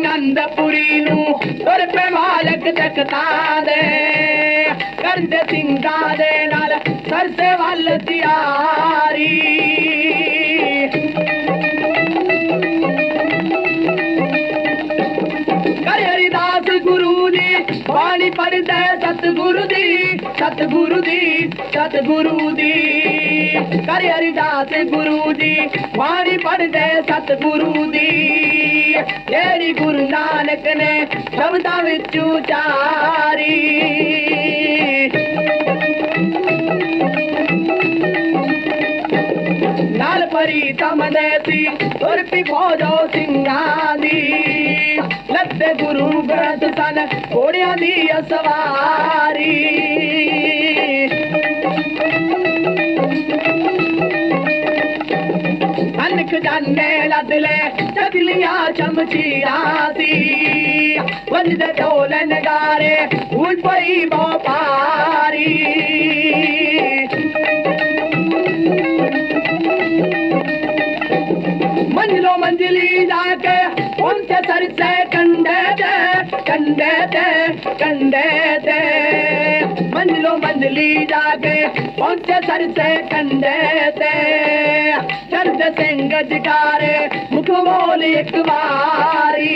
ਅਨੰਦਪੁਰੀ ਨੂੰ ਤੁਰਪੇ ਮਾਲਕ ਜਗਤਾ ਦੇ ਕਰਦ ਸਿੰਘਾਂ ਦੇ ਨਾਲ ਸਰਸੇ ਵੱਲ ਤਿਆਰੀ। ਕਰੇ ਹਰਿਦਾਸ ਗੁਰੂ ਦੀ ਬਾਣੀ ਪੜਦੇ ਸਤਿਗੁਰੂ ਦੀ ਸਤਿਗੁਰੂ ਦੀ ਸਤਿਗੁਰੂ ਦੀ। ਕਰ ਹਰਿਦਾਸ ਗੁਰੂ ਜੀ, ਬਾਣੀ ਪੜਦੇ ਸਤਿਗੁਰੂ ਦੀ। ਜਿਹੜੀ ਗੁਰੂ ਨਾਨਕ ਨੇ ਸ਼ਬਦਾਂ ਵਿੱਚ ਉਚਾਰੀ। ਨਾਲ ਪਰੀ ਤਮਦੇ ਸੀ ਤੁਰ ਉਰਪੀ ਫੌਜੋ ਸਿੰਘਾਂ ਦੀ। ਲੱਤੇ ਗੁਰੂ ਗ੍ਰੰਥ ਸਨ, ਘੋੜਿਆਂ ਦੀ ਅਸਵਾਰੀ। ਅਨ ਖਜ਼ਾਨੇ ਲੱਦਲੇ ਚਗਲੀਆਂ ਚਮਚੀਆਂ ਸੀ ਵੱਜਦੇ ਢੋਲ ਨਗਾਰੇ ਉੱਡ ਪਈ ਵਪਾਰੀ। ਮੰਜ਼ਲੋ ਮੰਜ਼ਲੀ ਜਾ ਕੇ ਪਹੁੰਚੇ ਸਰਸੇ ਕੰਡੇ ਦੇ ਕੰਡੇ ਤੇ ਕੰਡੇ ਤੇ। ਮੰਜ਼ਲੋ ਮੰਜ਼ਲੀ ਜਾ ਕੇ ਪਹੁੰਚੇ ਸਰਸੇ ਕੰਡੇ दर्द सेंग जिकार मुख मोल एक बारी।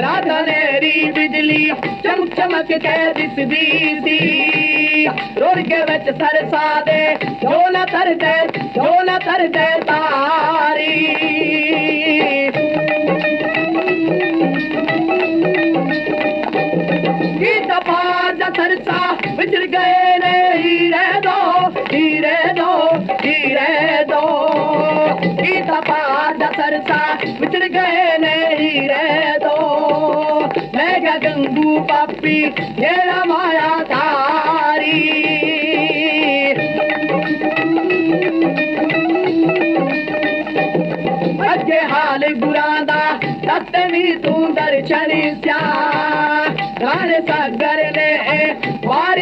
राधा नेरी बिजली चमक चमक के दिस दीदी रोड के बच्चे सर सादे जो न सर दे जो न सर दे तार। ंگو پاپي مايا تاريخ حال گران تت به تون در سال سگر وار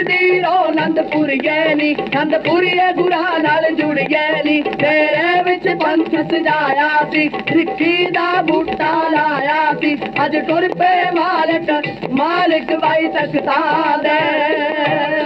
ਵਸਦੀ ਰੋ ਨੰਦਪੁਰ ਗੈਨੀ ਨੰਦਪੁਰੀਏ ਗੁਰਾਂ ਨਾਲ ਜੁੜ ਗਏ ਨੀ ਤੇਰੇ ਵਿੱਚ ਪੰਥ ਸਜਾਇਆ ਸੀ, ਸਿੱਖੀ ਦਾ ਬੂਟਾ ਲਾਇਆ ਸੀ। ਅੱਜ ਟੁਰ ਪਏ ਮਾਲਕ ਮਾਲਕ ਵਾਈ ਤਖਤਾ ਦੇ।